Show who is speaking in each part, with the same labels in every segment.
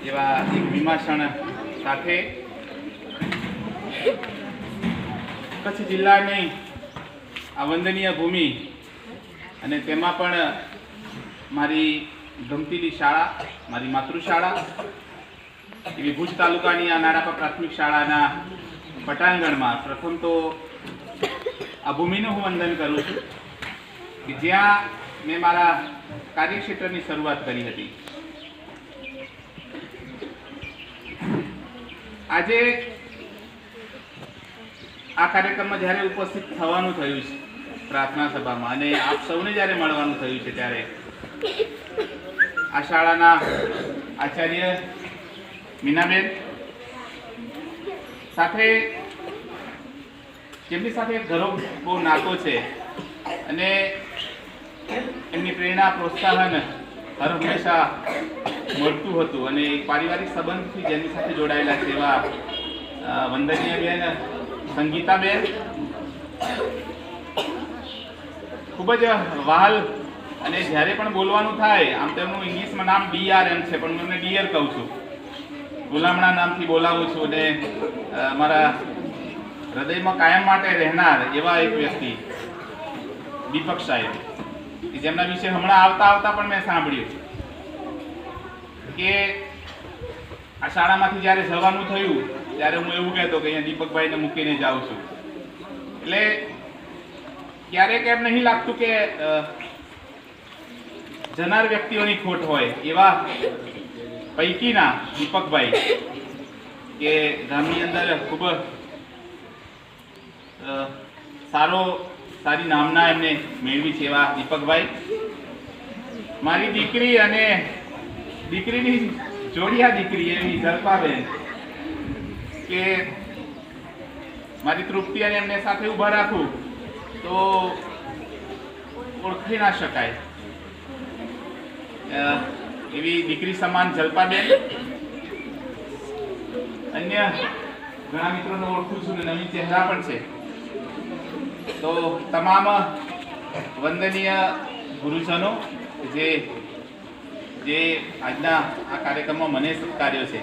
Speaker 1: એવા એક વિમાસણ સાથે કચ્છ જિલ્લાની આ વંદનીય ભૂમિ અને તેમાં પણ મારી ગમતીલી શાળા, મારી માતૃશાળા, એવી ભુજ તાલુકાની આ નાડાપા પ્રાથમિક શાળાના પટાંગણમાં પ્રથમ તો આ ભૂમિનું હું વંદન કરું છું કે જ્યાં મેં મારા કાર્યક્ષેત્રની શરૂઆત કરી હતી. આજે આ કાર્યક્રમમાં જ્યારે ઉપસ્થિત થવાનું થયું છે, પ્રાર્થના સભામાં, અને આપ સૌને જ્યારે મળવાનું થયું છે ત્યારે આ શાળાના આચાર્ય મીનાબેન સાથે, જેમની સાથે ઘરો બહુ નાતો છે, અને એમની પ્રેરણા, પ્રોત્સાહન હર હંમેશા મળતું હતું અને એક પારિવારિક સંબંધથી જેની સાથે જોડાયેલા છે એવા અ, વંદનીય બેન સંગીતાબેન. ખૂબ જ વહાલ અને જ્યારે પણ બોલવાનું થાય આમ તો એમનું ઇંગ્લિશમાં નામ ડીઆરએમ છે પણ હું એમને ડીઆર કહું છું. ગુલામણા નામથી બોલાવું છું અને મારા હૃદયમાં કાયમ માટે રહેનાર એવા એક વ્યક્તિ દીપક સાહેબ. જેમના વિશે હમણાં આવતા આવતા પણ મેં સાંભળ્યું કે આ શાળામાંથી જ્યારે જવાનું થયું, ત્યારે હું એવું કહેતો કે અહીંયા દીપકભાઈને મૂકીને જાઉં છું. એટલે ક્યારેક એમ નહીં લાગતું કે જનાર વ્યક્તિઓની ખોટ હોય એવા પૈકીના દીપકભાઈ કે ગામની અંદર ખૂબ સારો સારી નામના એમને મેળવી છે એવા દીપકભાઈ. મારી દીકરી અને દીકરીની જોડિયા દીકરી એવી ઝલપાબેન કે મારી તૃપ્તિ અને એમને સાથે ઊભા રાખું તો ઓળખી ના શકાય. એવી દીકરી સમાન જલ્પાબેન. અન્ય ઘણા મિત્રોને ઓળખું છું ને નવીન ચહેરા પણ છે. તો તમામ વંદનીય ગુરુજનો, જે જે આજના આ કાર્યક્રમમાં મને સત્કાર્યો છે,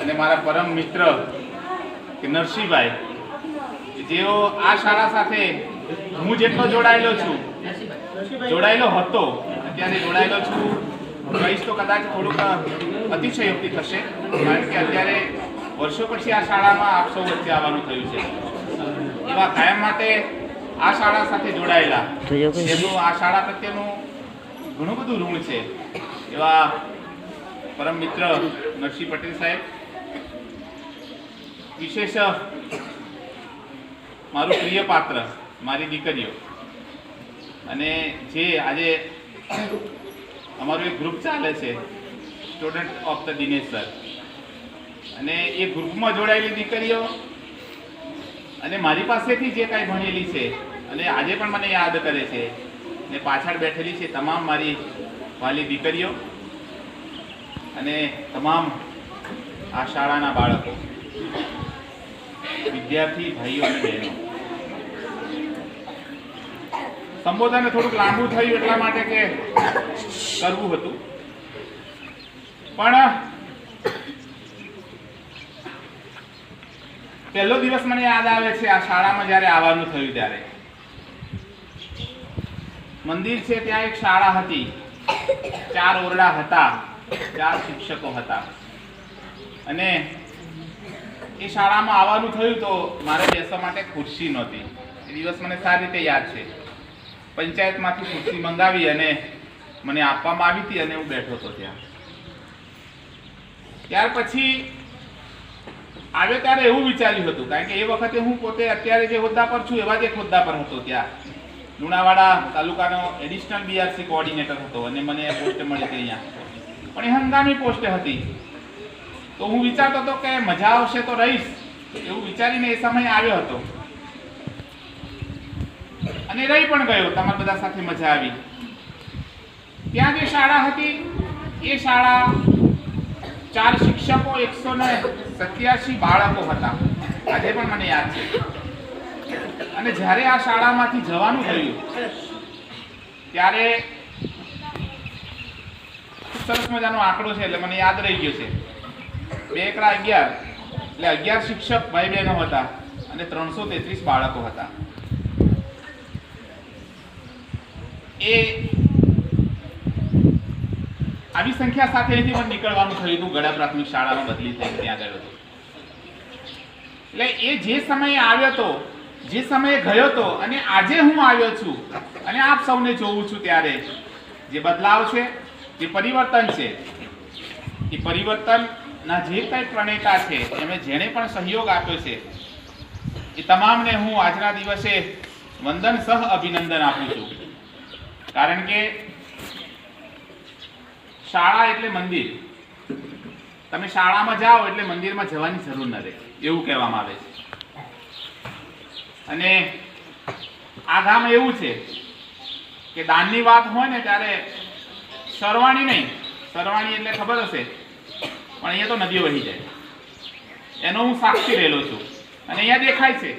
Speaker 1: અને મારા પરમ મિત્ર નરસિંહભાઈ, જેઓ આ શાળા સાથે હું જેટલો જોડાયેલો છું, જોડાયેલો હતો, અત્યારે જોડાયેલો છું, કહીશ તો કદાચ થોડુંક અતિશયોક્તિ થશે, કારણ કે અત્યારે વર્ષો પછી આ શાળામાં આપ સૌ વચ્ચે આવવાનું થયું છે. એવા કાયમ માટે આ શાળા સાથે જોડાયેલા. જેમનું આ શાળા પ્રત્યેનું ઘણું બધું ઋણ છે. એવા પરમ મિત્ર નરસિંહ પટેલ સાહેબ. વિશેષ મારું પ્રિય પાત્ર મારી દીકરીઓ. અને જે આજે અમારું એક ગ્રુપ ચાલે છે student of the Dinesh sir. અને એ ગ્રુપમાં જોડાયેલી દીકરીઓ અને મારી પાસેથી જે કાંઈ ભણેલી છે અને આજે પણ મને યાદ કરે છે ને પાછળ બેઠેલી છે તમામ મારી વાલી દીકરીઓ અને તમામ આ શાળાના બાળકો, વિદ્યાર્થી ભાઈઓ અને બહેનો. સંબોધન થોડુંક લાંબુ થયું એટલા માટે કે કરવું હતું. પણ પહેલો દિવસ મને યાદ આવે છે, આ શાળામાં જ્યારે આવવાનું થયું ત્યારે. મંદિર છે, ત્યાં એક શાળા હતી. ચાર ઓરડા હતા, ચાર શિક્ષકો હતા. અને એ શાળામાં આવવાનું થયું તો મારે બેસવા માટે ખુરશી નહોતી. એ દિવસ મને સારી રીતે યાદ છે. પંચાયતમાંથી ખુરશી મંગાવી અને મને આપવામાં આવી હતી અને હું બેઠો હતો ત્યાં. ત્યાર પછી આવ્યો ત્યારે એવું વિચાર્યું હતું, કારણ કે એ વખતે હું પોતે અત્યારે જે હોદ્દા પર છું, એવા જ એક હોદ્દા પર હતો ત્યાં. લુણાવાડા તાલુકાનો એડિશનલ બીઆરસી કોઓર્ડિનેટર હતો અને મને પોસ્ટ મળી હતી અહીંયા. પણ એ હંગામી પોસ્ટ હતી. તો હું વિચારતો હતો કે મજા આવશે તો રહીશ, એવું વિચારીને એ સમય આવ્યો હતો. અને રહી પણ ગયો, તમારા બધા સાથે મજા આવી. ત્યાં જે શાળા હતી, એ શાળા ચાર શિક્ષકો, એકસો ને સત્યાસી બાળકો હતા. આજે પણ મને યાદ છે. અને જ્યારે આ શાળામાંથી જવાનું થયું, ત્યારે સરસ મજાનો આંકડો છે એટલે મને યાદ રહી ગયો છે. બે એકડા અગિયાર, એટલે અગિયાર શિક્ષક ભાઈ બહેનો હતા અને ત્રણસો તેત્રીસ બાળકો હતા. એ આવી સંખ્યા સાથે અહીંથી મને નીકળવાનું થયું હતું. ગડા પ્રાથમિક શાળામાં બદલી થઈ ત્યાં ગયો હતો. એટલે એ જે સમયે આવ્યો હતો, જે સમયે ગયો હતો અને આજે હું આવ્યો છું અને આપ સૌને જોઉં છું ત્યારે, જે બદલાવ છે, જે પરિવર્તન છે, એ પરિવર્તનના જે કંઈ પ્રણેતા છે, એમણે જેણે પણ સહયોગ આપ્યો છે, એ તમામને હું આજના દિવસે વંદન સહ અભિનંદન આપું છું. કારણ કે શાળા એટલે મંદિર. તમે શાળામાં જાઓ એટલે મંદિરમાં જવાની જરૂર ન રહે, એવું કહેવામાં આવે છે. અને આ ગામ એવું છે કે દાનની વાત હોય ને ત્યારે સરવાણી નહીં, સરવાણી એટલે ખબર હશે, પણ અહીંયા તો નદીઓ વહી જાય. એનો હું સાક્ષી રહેલો છું. અને અહીંયા દેખાય છે,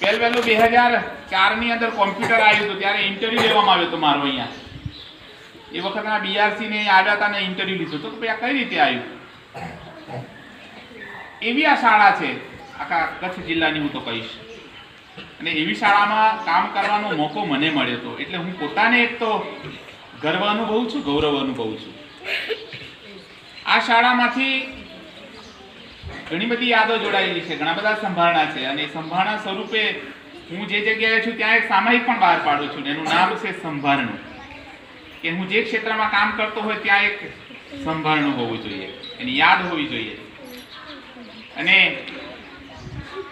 Speaker 1: પહેલ પહેલું બે હજાર ચારની અંદર કોમ્પ્યુટર આવ્યું હતું, ત્યારે ઇન્ટરવ્યુ લેવામાં આવ્યો હતો મારો અહીંયા. એ વખતના બીઆરસી ને હતા ને ઇન્ટરવ્યુ લીધું તો ભાઈ આ કઈ રીતે આવ્યું? એવી આ શાળા છે, આખા કચ્છ જિલ્લાની હું તો કહીશ. અને એવી શાળામાં કામ કરવાનો મોકો મને મળ્યો હતો એટલે હું પોતાને એક તો ગર્વ અનુભવું છું, ગૌરવ અનુભવું છું. આ શાળામાંથી ઘણી બધી યાદો જોડાયેલી છે, ઘણા બધા સંભાળણા છે. અને સંભાળણા સ્વરૂપે હું જે જગ્યાએ છું, ત્યાં એક સામાયિક પણ બહાર પાડું છું એનું નામ છે સંભારણું. કે હું જે ક્ષેત્રમાં કામ કરતો હોય ત્યાં એક સંભાળનું હોવું જોઈએ. એની યાદ હોવી જોઈએ. અને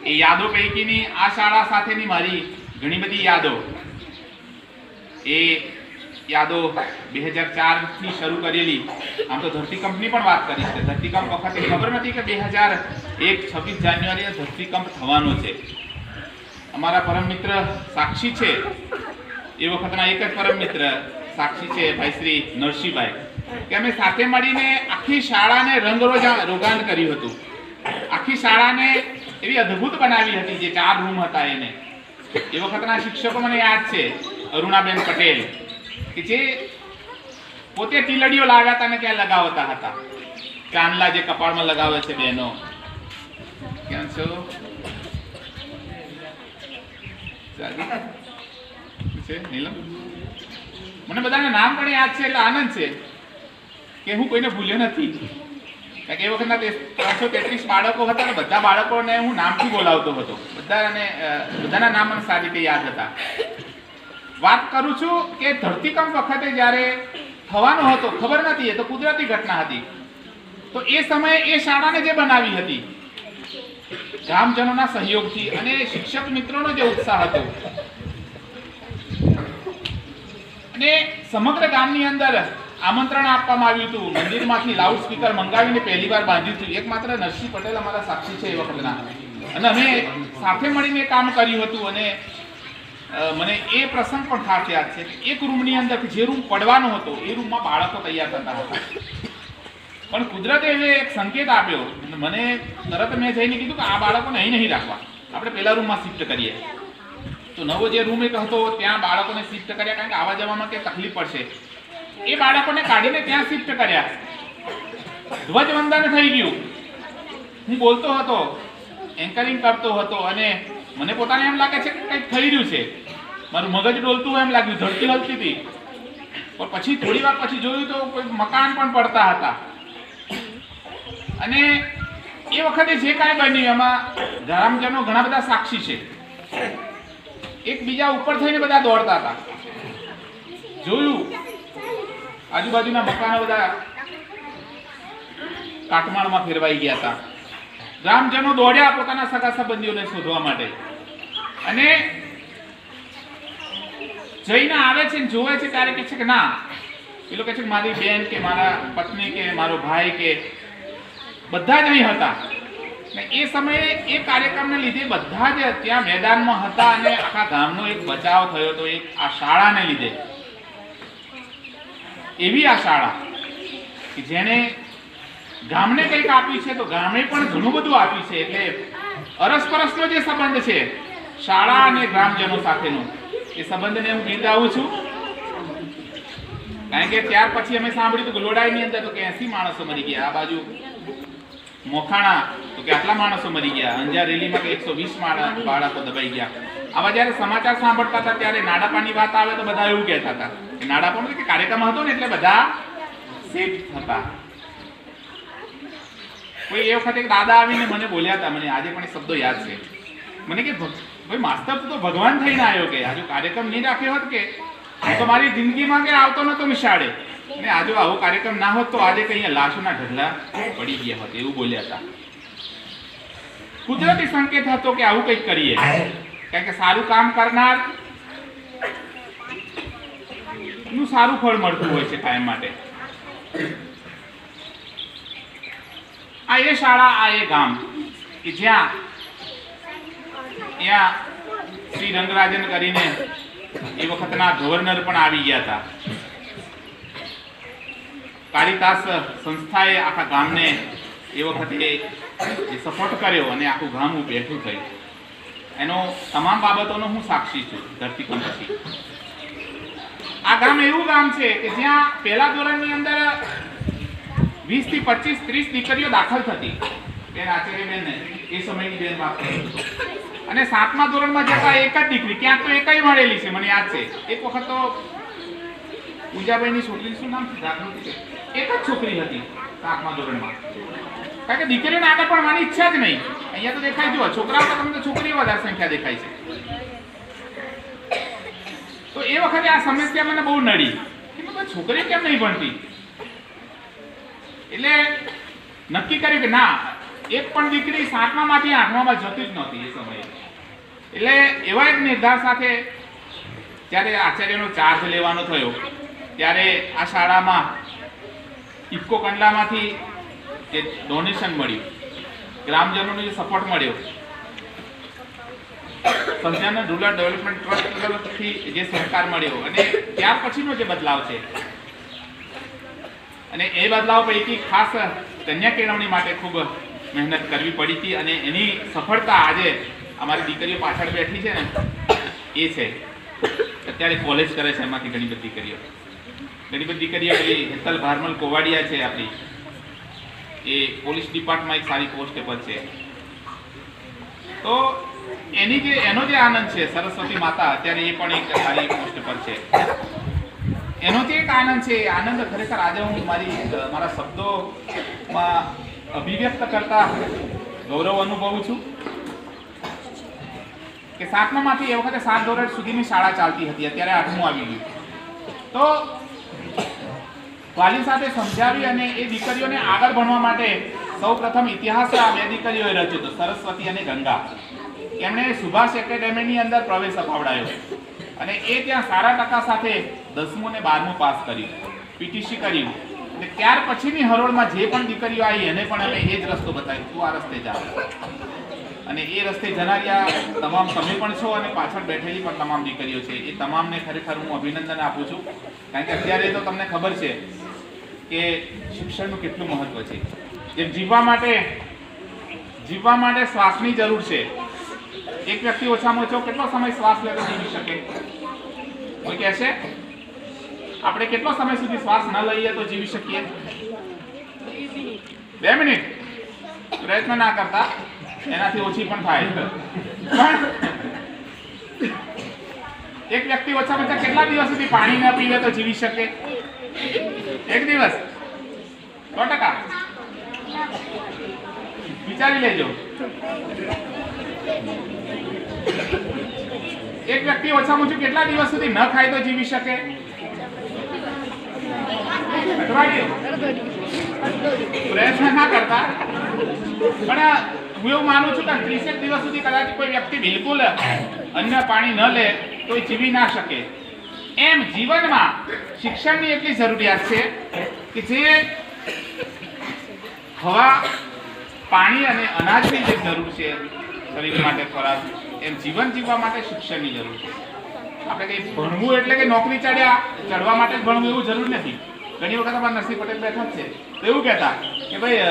Speaker 1: એ યાદો પૈકીની આ શાળા સાથેની મારી ઘણી બધી યાદો. એ યાદો બે હજાર ચારથી શરૂ કરેલી. આમ તો ધરતીકંપની પણ વાત કરી છે. ધરતીકંપ વખતે ખબર નથી કે બે હજાર એક છવ્વીસ જાન્યુઆરીએ ધરતીકંપ થવાનો છે. અમારા પરમ મિત્ર સાક્ષી છે. એ વખતના એક જ પરમ મિત્ર. સાક્ષી છે ભાઈ શ્રી નરસિંહભાઈ, કે અમે સાથે મળીને આખી શાળાને રંગરોજા રોગાન કર્યું હતું. આખી શાળાને એવી અદ્ભુત બનાવી હતી જે ચાર રૂમ હતા એને. એ વખતના શિક્ષકો મને યાદ છે, અરુણાબેન પટેલ, કે જે પોતે ટીલડીઓ લાવ્યા હતા ને ત્યાં લગાવતા હતા. ચાંદલા જે કપાળમાં લગાવે છે બહેનો. કેમ છો? છે, નીલમ? મને બધાના નામ પણ યાદ છે એટલે આનંદ છે કે હું કોઈને ભૂલ્યો નથી. કારણ કે એ વખતના ત્રણસો તેત્રીસ બાળકો હતા અને બધા બાળકોને હું નામથી બોલાવતો હતો. બધાને બધાના નામ મને સારી રીતે યાદ હતા. વાત કરું છું કે ધરતીકંપ વખતે જ્યારે થવાનો હતો, ખબર નથી, એ તો કુદરતી ઘટના હતી. તો એ સમયે એ શાળાને જે બનાવી હતી ગ્રામજનોના સહયોગથી અને શિક્ષક મિત્રોનો જે ઉત્સાહ હતો અને સમગ્ર ગામની અંદર આમંત્રણ આપવામાં આવ્યું હતું. મંદિરમાંથી લાઉડ સ્પીકર મંગાવીને પહેલી વાર બાંધ્યું હતું. એકમાત્ર નરસિંહ પટેલ અમારા સાક્ષી છે એ વખતના. અને અમે સાથે મળીને કામ કર્યું હતું અને મને એ પ્રસંગ પણ ખાસ યાદ છે એક રૂમની અંદર જે રૂમ પડવાનો હતો, એ રૂમમાં બાળકો તૈયાર થતા હતા. પણ કુદરતે એને એક સંકેત આપ્યો. મને તરત મેં જઈને કીધું કે આ બાળકોને અહીં નહીં રાખવા. આપણે પેલા રૂમમાં શિફ્ટ કરીએ. તો નવો જે રૂમ એક હતો, ત્યાં બાળકોને શિફ્ટ કર્યા કારણ કે આવવા જવામાં કંઈ તકલીફ પડશે. એ બાળકોને કાઢીને ત્યાં શિફ્ટ કર્યા. ધ્વજવંદન થઈ ગયું. હું બોલતો હતો એન્કરિંગ કરતો હતો અને મને પોતાને એમ લાગે છે કે કંઈક થઈ રહ્યું છે. મારું મગજ ડોલતું એમ લાગ્યું ધરતી હલતી હતી. પણ પછી થોડી વાર પછી જોયું તો કોઈ મકાન પણ પડતા હતા. અને એ વખતે જે કાંઈ બન્યું, એમાં ધરામજનો ઘણા બધા સાક્ષી છે. એકબીજા ઉપર થઈને બધા દોડતા હતા. જોયું? આજુબાજુના મકાનો બધા કાટમાળમાં ફેરવાઈ ગયા હતા. ગ્રામજનો દોડ્યા પોતાના સગા સંબંધીઓને શોધવા માટે. અને જઈને આવે છે ને જોવે છે ત્યારે કહે છે કે ના, એ લોકો કહે છે કે મારી બેન કે મારા પત્ની કે મારો ભાઈ કે બધા જ અહીં હતા. ને એ સમયે એ કાર્યક્રમને લીધે બધા જ ત્યાં મેદાનમાં હતા અને આખા ગામનો એક બચાવ થયો હતો, એક આ શાળાને લીધે. એવી આ શાળા કે જેણે ગામને કંઈક આપ્યું છે, તો ગામે પણ ઘણું બધું આપ્યું છે, એટલે અરસપરસનો જે સંબંધ છે, શાળા અને ગ્રામજનો સાથેનો, એ સંબંધને હું બિરદાવું છું. કારણ કે ત્યાર પછી અમે સાંભળ્યું હતું કે લોડાઈની અંદર તો કે એસી માણસો મરી ગયા, આ બાજુ મોખાણા. તો કે માણસો મરી ગયા. અંજાર રેલીમાં કે એકસો વીસ બાળકો દબાઈ ગયા. આવા જ્યારે સમાચાર સાંભળતા હતા, ત્યારે નાડાપાની વાત આવે તો બધા એવું કહેતા હતા કે નાડાપા કે કાર્યક્રમ હતો ને એટલે બધા સેફ હતા. કોઈ એ વખતે દાદા આવીને મને બોલ્યા હતા, મને આજે પણ શબ્દો યાદ છે. મને કે ભાઈ માસ્તર તો ભગવાન થઈને આવ્યો કે, આજે કાર્યક્રમ નહીં રાખ્યો હોત કે તો મારી જિંદગીમાં કે આવતો નતો નિશાળે ને આજે આવો કાર્યક્રમ ના હોત તો આજે કઈ લાશોના ઢગલા પડી ગયા હોત, એવું બોલ્યા હતા. કુદરતી સંકેત હતો કે આવું કંઈક કરીએ. કારણ કે સારું કામ કરનારનું સારું ફળ મળતું હોય છે કાયમ માટે. આ એ શાળા, આ એ ગામ કે જ્યાં ત્યાં શ્રી રંગરાજન કરીને એ વખતના ગવર્નર પણ આવી ગયા હતા. કાલિદાસ સંસ્થાએ આખા ગામને એ વખતે જે સપોર્ટ કર્યો અને આખું ગામ હું બેઠું થયું એનો તમામ બાબતોનો હું સાક્ષી છું ધરતીકંપ પછી આ ગામ એવું ગામ છે કે જ્યાં પહેલા ધોરણની અંદર વીસથી પચીસ ત્રીસ દીકરીઓ દાખલ થતી. બેન આચાર્ય બેન એ સમયની બેન વાત અને સાતમા ધોરણમાં જતા એક જ દીકરી, ક્યાંક તો એકઈ મળેલી છે, મને યાદ છે. એક વખત તો પૂજાભાઈની છોકરી શું નામ છે? જાગૃતિ છે. એક જ છોકરી હતી આઠમા ધોરણમાં. કારણ કે દીકરીઓને આગળ ભણવાની ઈચ્છા જ નહીં. અહીંયા તો દેખાય, જુઓ, છોકરાઓ તો તમને તો છોકરીઓ વધારે સંખ્યા દેખાય છે. તો એ વખતે આ સમસ્યા મને બહુ નડી. કે છોકરી કેમ નહીં ભણતી? એટલે નક્કી કર્યું કે ના, એક પણ દીકરી સાતમામાંથી આઠમામાં જતી જ નહોતી એ સમયે. એટલે એવા એક નિર્ધાર સાથે જ્યારે આચાર્યનો ચાર્જ લેવાનો થયો, ત્યારે આ શાળામાં ઇફકો કંડલામાંથી જે ડોનેશન મળ્યું, ગ્રામજનોનો જે સપોર્ટ મળ્યો. સંધ્યાના રૂરલ ડેવલપમેન્ટ ટ્રસ્ટ જે સહકાર મળ્યો અને ત્યાર પછીનો જે બદલાવ છે. અને એ બદલાવ પૈકી ખાસ કન્યા કેળવણી માટે ખૂબ મહેનત કરવી પડી હતી અને એની સફળતા આજે અમારી દીકરીઓ પાછળ બેઠી છે ને, એ છે. અત્યારે કોલેજ કરે છે એમાંથી ઘણી બધી દીકરીઓ. ઘણી બધી દીકરીઓ પેલી હેતલ ભારમલ કોવાડિયા છે આપણી. એ પોલીસ ડિપાર્ટમાં એક સારી પોસ્ટ પર છે. તો એની જે, એનો જે આનંદ છે, સરસ્વતી માતા, અત્યારે એ પણ એક સારી પોસ્ટ પર છે. એનો જે એક આનંદ છે, એ આનંદ ખરેખર આજે હું મારી મારા શબ્દોમાં અભિવ્યક્ત કરતા ગૌરવ અનુભવું છું. કે સાતમામાંથી એ વખતે સાત ધોરણ સુધીની શાળા ચાલતી હતી, અત્યારે આઠમું આવી ગયું. તો વાલી સાથે સમજાવી અને એ દીકરીઓને આગળ ભણવા માટે સૌ પ્રથમ ઇતિહાસ આ બે દીકરીઓએ રચ્યો હતો, સરસ્વતી અને ગંગા. એમણે સુભાષ એકેડેમીની અંદર પ્રવેશ અપાવડાયો. અને એ ત્યાં સારા ટકા સાથે દસમું ને બારમું પાસ કર્યું, પીટીસી કર્યું. અને ત્યાર પછીની હરોળમાં જે પણ દીકરીઓ આવી એને પણ અમે એ જ રસ્તો બતાવ્યો. તું આ રસ્તે જા. અને એ રસ્તે જનારિયા તમામ તમે પણ છો અને પાછળ બેઠેલી પણ તમામ દીકરીઓ છે. એ તમામને ખરેખર હું અભિનંદન આપું છું. કારણ કે અત્યારે તો તમને ખબર છે કે શિક્ષણનું કેટલું મહત્વ છે. જેમ જીવવા માટે જીવવા માટે શ્વાસની જરૂર છે. એક વ્યક્તિ ઓછામાં ઓછો કેટલો સમય શ્વાસ લેતો જીવી શકે? કોઈ કહેશે આપણે કેટલો સમય સુધી શ્વાસ ન લઈએ તો જીવી શકીએ? બે મિનિટ. પ્રયત્ન ના કરતા. એનાથી ઓછી પણ થાય. એક વ્યક્તિ ઓછામાં ઓછા કેટલા દિવસ સુધી પાણી ના પીવે તો જીવી શકે? એક દિવસ. સો ટકા. વિચારી લેજો. એક વ્યક્તિ ઓછામાં ઓછું કેટલા દિવસ સુધી ન ખાય તો જીવી શકે? પ્રયત્ન ના કરતા. પણ હું એવું માનું છું કે ત્રીસેક દિવસ સુધી કદાચ કોઈ વ્યક્તિ બિલકુલ અન્ય પાણી ન લે તો જીવી ના શકે. એમ જીવનમાં શિક્ષણની એટલી જરૂરિયાત છે કે જે હવા, પાણી અને અનાજની જે જરૂર છે શરીર માટે ખોરાક, એમ જીવન જીવવા માટે શિક્ષણની જરૂર છે. આપણે કંઈ ભણવું એટલે કે નોકરી ચડ્યા, ચડવા માટે જ ભણવું એવું જરૂર નથી. ઘણી વખત અમારા નરસિંહ પટેલ બેઠા છે. તો એવું કહેતા કે ભાઈ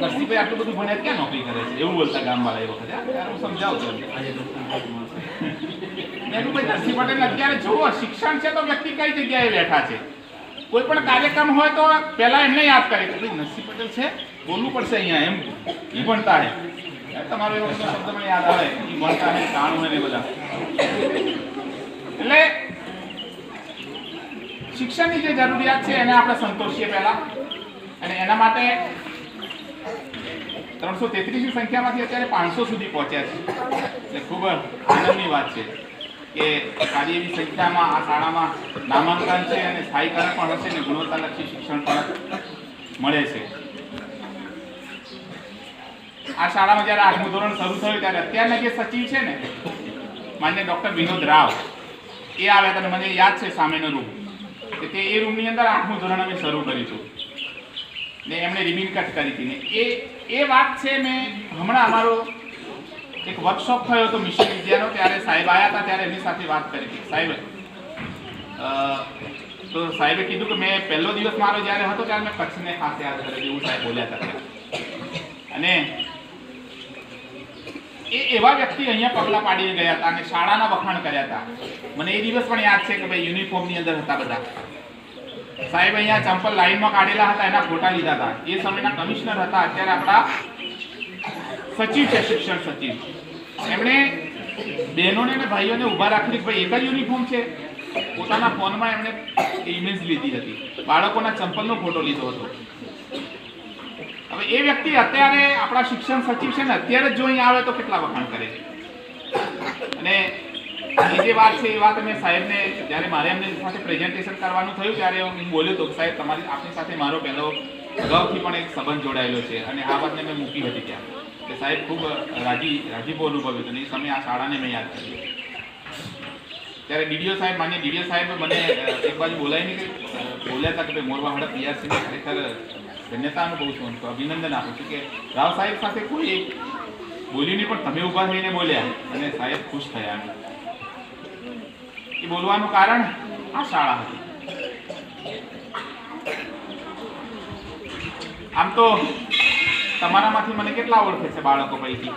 Speaker 1: નરસિંહભાઈ, આટલું બધું ભણ્યા ક્યાં નોકરી કરે છે? એવું બોલતા ગામવાળા એ વખતે. હું સમજાવતો એમને. ભાઈ નરસિંહ પટેલ અત્યારે જુઓ, શિક્ષણ છે તો વ્યક્તિ કઈ જગ્યાએ બેઠા છે? કોઈ પણ કાર્યક્રમ હોય તો પહેલા એમને યાદ કરે કે ભાઈ પટેલ છે, બોલવું પડશે અહીંયા એમ. ઈ ભણતા હે. તમારો એવો યાદ આવે. ઈ ભણતા હે કાણું ને એ બધા. એટલે શિક્ષણની જે જરૂરિયાત છે એને આપણે સંતોષીએ પહેલા. અને એના માટે ત્રણસો તેત્રીસની સંખ્યામાંથી અત્યારે પાંચસો સુધી પહોંચ્યા છે. એટલે ખૂબ આનંદની વાત છે કે સારી એવી સંખ્યામાં આ શાળામાં નામાંકન છે અને સ્થાયીકરણ પણ હશે અને ગુણવત્તાલક્ષી શિક્ષણ પણ મળે છે. આ શાળામાં જ્યારે આઠમું ધોરણ શરૂ થયું ત્યારે અત્યારના જે સચિવ છે ને, માન્ય ડૉક્ટર વિનોદ રાવ, એ આવ્યા હતા મને યાદ છે સામેનો રૂમ કે તે એ રૂમની અંદર આઠમું ધોરણ અમે શરૂ કરીશું. ને એમણે રિબિન કટ કરી હતી ને એ એ વાત છે મેં હમણાં અમારો એક વર્કશોપ થયો હતો મિશન વિદ્યાનો ત્યારે સાહેબ આવ્યા હતા, ત્યારે એમની સાથે વાત કરી હતી. સાહેબે તો સાહેબે કીધું કે મેં પહેલો દિવસ મારો જ્યારે હતો, ત્યારે મેં કચ્છને ખાસ યાદ કરે એવું સાહેબ બોલ્યા હતા અને એ એવા વ્યક્તિ અહીંયા પગલા પાડી ગયા હતા અને શાળાના વખાણ કર્યા હતા. મને એ દિવસ પણ યાદ છે કે ભાઈ યુનિફોર્મની અંદર હતા બધા. સાહેબ અહીંયા ચંપલ લાઈનમાં કાઢેલા હતા, એના ફોટા લીધા હતા. એ સમયના કમિશનર હતા, અત્યારે આપણા સચિવ છે, શિક્ષણ સચિવ. એમણે બહેનોને અને ભાઈઓને ઊભા રાખી ભાઈ, એક જ યુનિફોર્મ છે. પોતાના ફોનમાં એમણે ઇમેજ લીધી હતી. બાળકોના ચંપલનો ફોટો લીધો હતો. હવે એ વ્યક્તિ અત્યારે આપણા શિક્ષણ સચિવ છે ને, અત્યારે જ જો અહીં આવે તો કેટલા વખાણ કરે અને એ જે વાત છે, એ વાત અમે સાહેબને, જ્યારે મારે એમને સાથે પ્રેઝન્ટેશન કરવાનું થયું, ત્યારે હું બોલ્યો તો, સાહેબ, તમારી, આપની સાથે મારો પહેલો અગાઉથી પણ એક સંબંધ જોડાયેલો છે. અને આ વાતને મેં મૂકી હતી ત્યાં. કે સાહેબ ખૂબ રાજી, રાજીપો અનુભવ્યો હતો એ સમયે આ શાળાને મેં યાદ કરી ત્યારે ડીડીઓ સાહેબ, માન્ય ડીડીઓ સાહેબ મને એક બાજુ બોલાવીને કે બોલ્યા હતા કે ભાઈ મોરવાહડા પીઆરસીને ખરેખર ધન્યતા અનુભવું છું અભિનંદન આપું છું કે રાવ સાહેબ સાથે કોઈ બોલ્યું નહીં પણ તમે ઊભા થઈને બોલ્યા અને સાહેબ ખુશ થયા. એ બોલવાનું કારણ આ શાળા હતી. આમ તો તમારામાંથી મને કેટલા ઓળખે છે બાળકો પૈકી?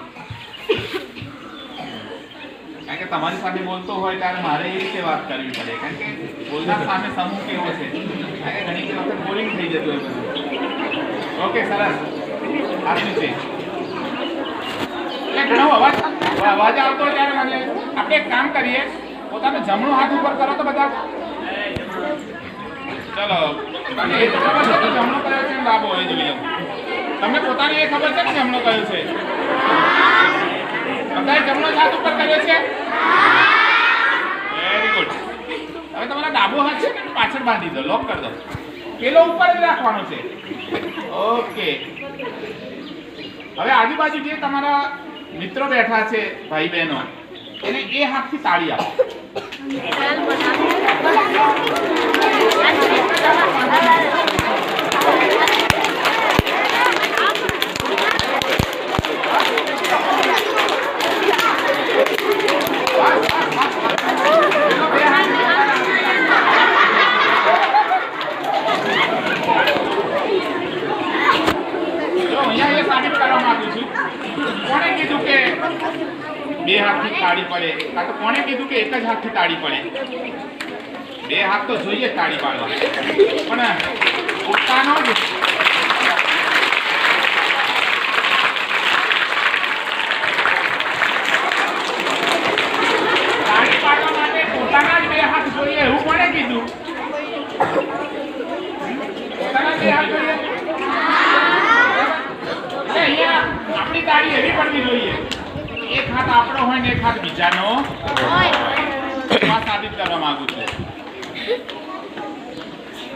Speaker 1: કારણ કે તમારી સાથે બોલતો હોય ત્યારે મારે એ રીતે વાત કરવી પડે, કારણ કે બોલનાર સામે સમૂહ કેવો છે? ઘણી વખત બોરિંગ થઈ જતું હોય ઓકે સરસ. આટલું છે? એટલે ઘણો અવાજ અવાજ આવતો ત્યારે મને આપણે એક કામ કરીએ. પોતાનો જમણો હાથ ઉપર કરો તો બધા ચલો. એ ખબર જમણો કયો છે ડાબો એ જોઈએ તમને પોતાને એ ખબર છે કે જમણો કયો છે? બધાએ જમણો હાથ ઉપર કર્યો છે? વેરી ગુડ હવે તમારા ડાબો હાથ છે ને પાછળ બાંધી દો લોક કરી દો. પેલો ઉપર જ રાખવાનો છે. ઓકે હવે આજુબાજુ જે તમારા મિત્રો બેઠા છે ભાઈ બહેનો એને એ હાથથી તાળી આપો. Gracias. બે હાથથી તાળી પડે. કાં તો કોણે કીધું કે એક જ હાથથી તાળી પડે? બે હાથ તો જોઈએ તાળી પાડવા પણ પોતાનો જ તાળી પાડવા માટે પોતાના જ બે હાથ જોઈએ એવું કોણે કીધું પોતાના જ બે હાથ જોઈએ એટલે અહીંયા આપણી તાળી એવી પડવી જોઈએ એક હાથ આપણો હોય ને એક હાથ બીજાનો આ સાબિત કરવા માંગુ છું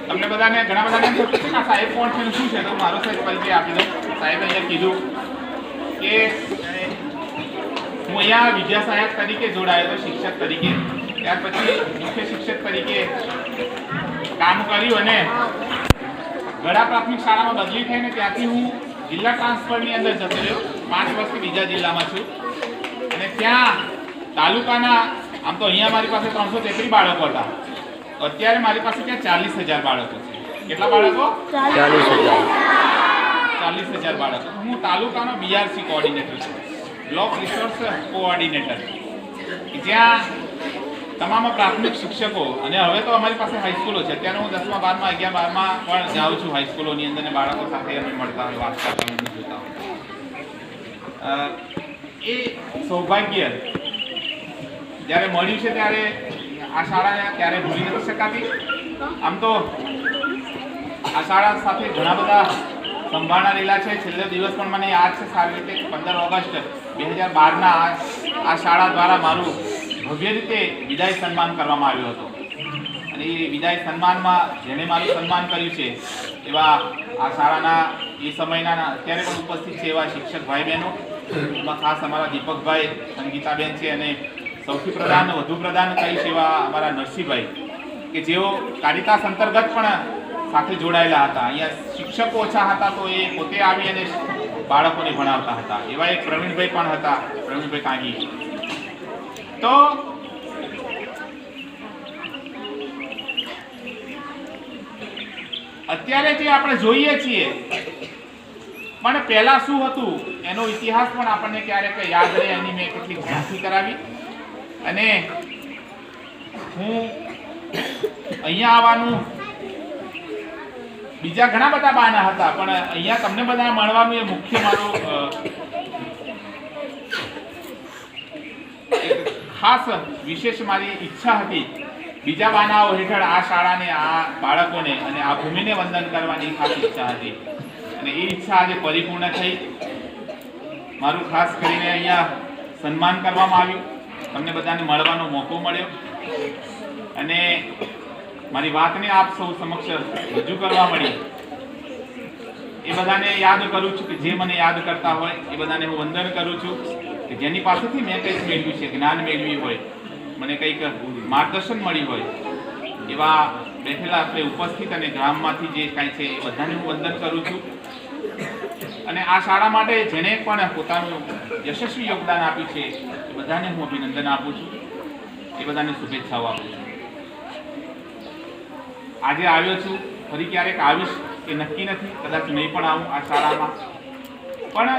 Speaker 1: તમને બધાને ઘણા બધાને એમ થતું છે કે સાહેબ કોણ છે શું છે? તો મારો સાહેબ પરિચય આપી દઉં સાહેબ અહીંયા કીધું કે હું અહીંયા વિદ્યા સહાયક તરીકે જોડાયેલો શિક્ષક તરીકે. ત્યાર પછી મુખ્ય શિક્ષક તરીકે કામ કર્યું અને ગળા પ્રાથમિક શાળામાં બદલી થઈને ત્યાંથી હું જિલ્લા ટ્રાન્સફરની અંદર જતો રહ્યો. પાંચ વર્ષથી બીજા જિલ્લામાં છું. અને ત્યાં તાલુકાના, આમ તો અહીંયા મારી પાસે ત્રણસો તેત્રીસ બાળકો હતા. અત્યારે મારી પાસે ત્યાં ચાલીસ હજાર બાળકો છે. કેટલા બાળકો?
Speaker 2: ચાલીસ હજાર.
Speaker 1: ચાલીસ હજાર બાળકો. તાલુકાનો બીઆરસી કોઓર્ડિનેટર છું. બ્લોક રિસોર્સ કોઓર્ડિનેટર જ્યાં તમામ પ્રાથમિક શિક્ષકો અને હવે તો અમારી પાસે હાઈસ્કૂલો છે. અત્યારે હું દસમા બારમા અગિયાર બારમાં પણ જાઉં છું હાઈસ્કૂલોની અંદર ને બાળકો સાથે અમે મળતા હોય વાત કરતા હોય જોતા હોય એ સૌભાગ્ય જ્યારે મળ્યું છે ત્યારે આ શાળા ક્યારે ભૂલી નથી શકાતી. આમ તો આ શાળા સાથે ઘણા બધા સંભાળના લીલા છે. છેલ્લો દિવસ પણ મને યાદ છે સારી રીતે પંદર ઓગસ્ટ બે હજાર બારના આ શાળા દ્વારા મારું ભવ્ય રીતે વિદાય સન્માન કરવામાં આવ્યું હતું. અને એ વિદાય સન્માનમાં જેણે મારું સન્માન કર્યું છે, એવા આ શાળાના એ સમયના અત્યારે પણ ઉપસ્થિત છે એવા શિક્ષક ભાઈ બહેનો. એમાં ખાસ અમારા દીપકભાઈ, સંગીતાબેન છે અને સૌથી પ્રધાન, વધુ પ્રધાન કહીશ એવા અમારા નરસિંહભાઈ કે જેઓ કારિતાસ અંતર્ગત પણ સાથે જોડાયેલા હતા. અહીંયા શિક્ષકો ઓછા હતા તો એ પોતે આવી અને બાળકોને ભણાવતા હતા. એવા એક પ્રવીણભાઈ પણ હતા. પ્રવીણભાઈ કાંગી. તો અત્યારે જે આપણે જોઈએ છીએ, પણ પહેલા શું હતું, એનો ઇતિહાસ પણ આપણને ક્યારેક યાદ રહે એની મેં કેટલીક ઝાંખી કરાવી. અને હું અહીંયા આવવાનું બીજા ઘણા બધા બહાના હતા, પણ અહીંયા તમને બધા મળવાનું એ મુખ્ય મારો ખાસ વિશેષ મારી ઈચ્છા હતી. બીજા બાનાઓ હેઠળ આ શાળાને, આ બાળકોને અને આ ભૂમિને વંદન કરવાની ખાસ ઈચ્છા હતી. અને એ ઈચ્છા આજે પરિપૂર્ણ થઈ. મારું ખાસ કરીને અહીંયા સન્માન કરવામાં આવ્યું. તમને બધાને મળવાનો મોકો મળ્યો. અને મારી વાતને આપ સૌ સમક્ષ રજૂ કરવા મળી. એ બધાને યાદ કરું છું કે જે મને યાદ કરતા હોય, એ બધાને હું વંદન કરું છું કે જેની પાસેથી મેં કંઈક મેળવ્યું છે, જ્ઞાન મેળવ્યું હોય, મને કંઈક માર્ગદર્શન મળ્યું હોય, એવા બેઠેલા આપણે ઉપસ્થિત અને ગામમાંથી જે કાંઈ છે, એ બધાને હું વંદન કરું છું. અને આ શાળા માટે જેણે પણ પોતાનું યશસ્વી યોગદાન આપ્યું છે, એ બધાને હું અભિનંદન આપું છું. એ બધાને શુભેચ્છાઓ આપું છું. આજે આવ્યો છું. ફરી ક્યારેક આવીશ એ નક્કી નથી. કદાચ નહીં પણ આવું આ શાળામાં. પણ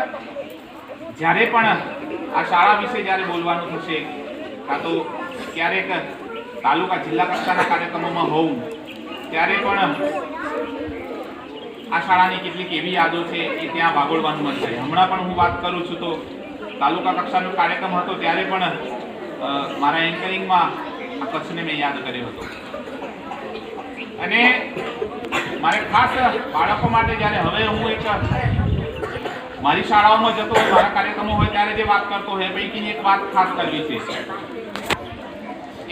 Speaker 1: જ્યારે પણ આ શાળા વિશે જ્યારે બોલવાનું થશે, કાં તો ક્યારેક તાલુકા જિલ્લા કક્ષાના કાર્યક્રમોમાં હોઉં, ત્યારે પણ આ શાળાની કેટલીક એવી યાદો છે એ ત્યાં વાગોળવાનું થાય. હમણાં પણ હું વાત કરું છું તો તાલુકા કક્ષાનો કાર્યક્રમ હતો, ત્યારે પણ મારા એન્કરિંગમાં આ કચ્છને મેં યાદ કર્યો હતો. અને મારે ખાસ બાળકો માટે જ્યારે હવે હું એક મારી શાળાઓમાં જતો હોય, મારા કાર્યક્રમો હોય, ત્યારે જે વાત કરતો હોય પૈકીની એક વાત ખાસ કરવી છે.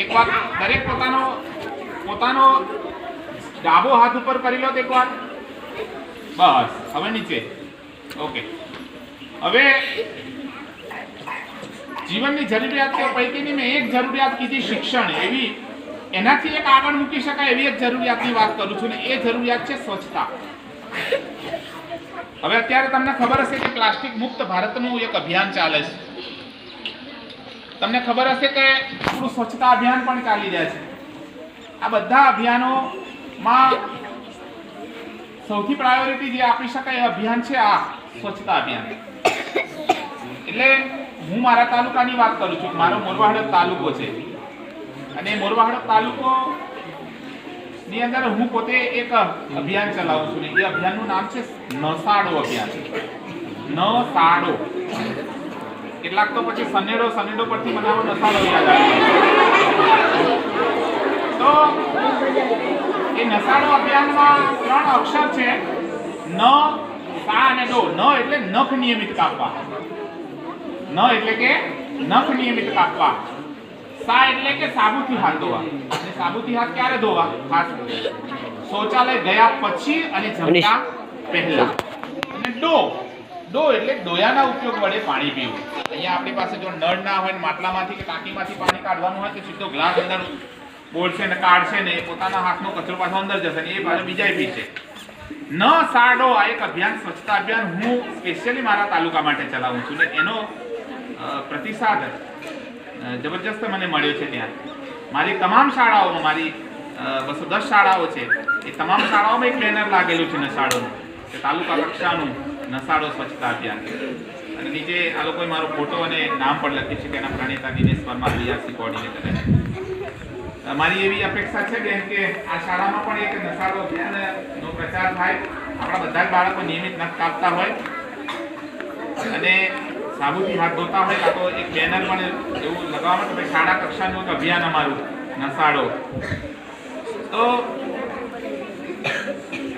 Speaker 1: એક વાત દરેક પોતાનો પોતાનો ડાબો હાથ ઉપર કરી લો એક વાર બસ, હવે નીચે. ઓકે હવે જીવનની જરૂરિયાત પૈકીની મેં એક જરૂરિયાત કીધી શિક્ષણ, એવી એનાથી એક આગળ મૂકી શકાય એવી એક જરૂરિયાતની વાત કરું છું ને એ જરૂરિયાત છે સ્વચ્છતા. હવે અત્યારે તમને ખબર હશે કે પ્લાસ્ટિક મુક્ત ભારતનું એક અભિયાન ચાલે છે. તમને ખબર હશે કે થોડું સ્વચ્છતા અભિયાન પણ ચાલી રહ્યા છે. આ બધા અભિયાનોમાં સૌથી પ્રાયોરિટી જે આપી શકાય એ અભિયાન છે આ સ્વચ્છતા અભિયાન. એટલે હું મારા તાલુકાની વાત કરું છું. મારો મોરવાડ તાલુકો છે. અને મોરવા તાલુકો ની અંદર હું પોતે એક અભિયાન ચલાવું છું એ અભિયાનનું નામ છે નસાડો અભિયાન. નસાડો કેટલાક તો પછી સનેડો સનેડો પરથી મને નસાડો યાદ તો એ નસાડો અભિયાનમાં ત્રણ અક્ષર છે. ન, સા અને ડો. ન એટલે નખ નિયમિત કાપવા. ન એટલે કે નખ નિયમિત કાપવા. સા એટલે કે સાબુથી હાથ ધોવા. અને સાબુથી હાથ ક્યારે ધોવા? ખાસ શૌચાલય ગયા પછી અને જમતા પહેલા. અને ડો. ડો એટલે ડોયાના ઉપયોગ વડે પાણી પીવું. અહીંયા આપણી પાસે જો નળ ના હોય ને માટલામાંથી કે ટાંકીમાંથી પાણી કાઢવાનું હોય તો સીધો ગ્લાસ અંદર બોલશે ને કાઢશે ને પોતાના હાથનો કચરો પાછો અંદર જશે ને એ પાછો બીજાય પીશે. ન સાડો આ એક અભિયાન સ્વચ્છતા અભિયાન હું સ્પેશિયલી મારા તાલુકા માટે ચલાવું છું. ને એનો પ્રતિસાદ જબરજસ્ત મને મળ્યો છે ત્યાં. મારી તમામ શાળાઓમાં, મારી બસો દસ શાળાઓ છે. એ તમામ શાળાઓમાં એક બેનર લાગેલું છે નશાળોનું. કે તાલુકા કક્ષાનું નશાળો સ્વચ્છતા અભિયાન. અને નીચે આ લોકોએ મારો ફોટો અને નામ પણ લખ્યું છે કે એના પ્રણેતા દિનેશ વર્મા બીઆરસી કોઓર્ડિનેટર મારી એવી અપેક્ષા છે બેન કે આ શાળામાં પણ એક નશાળો અભિયાનનો પ્રચાર થાય. આપણા બધા જ બાળકો નિયમિત નખ કાપતા હોય. અને સાબુથી હાથ ધોતા હોય તો એક બેનર પણ એવું લગાવવામાં કે ભાઈ શાળા કક્ષાનું એક અભિયાન અમારું નસાડો તો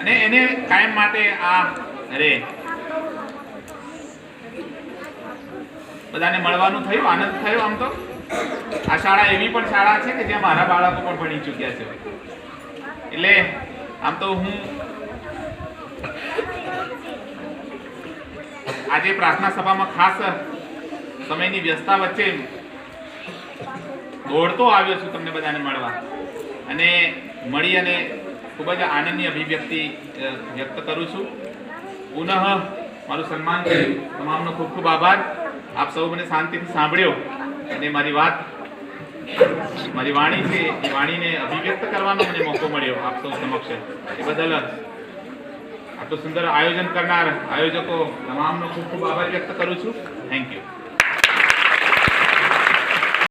Speaker 1: અને એને કાયમ માટે આ, અરે, બધાને મળવાનું થયું, આનંદ થયો આમ તો? આ શાળા એવી પણ શાળા છે કે જ્યાં મારા બાળકો પણ ભણી ચૂક્યા છે. એટલે આમ તો હું આજે પ્રાર્થના સભામાં ખાસ સમયની વ્યસ્તતા વચ્ચે દોડતો આવ્યો છું તમને બધાને મળવા. અને મળી અને ખૂબ જ આનંદની અભિવ્યક્તિ વ્યક્ત કરું છું. પુનઃ મારું સન્માન કર્યું તમામનો ખૂબ ખૂબ આભાર. આપ સૌ મને શાંતિથી સાંભળ્યો. અને મારી વાત, મારી વાણી છે, એ વાણીને અભિવ્યક્ત કરવાનો મને મોકો મળ્યો આપ સૌ સમક્ષ. એ બદલ આટલું સુંદર આયોજન કરનાર આયોજકો તમામનો ખૂબ ખૂબ આભાર વ્યક્ત કરું છું. Thank you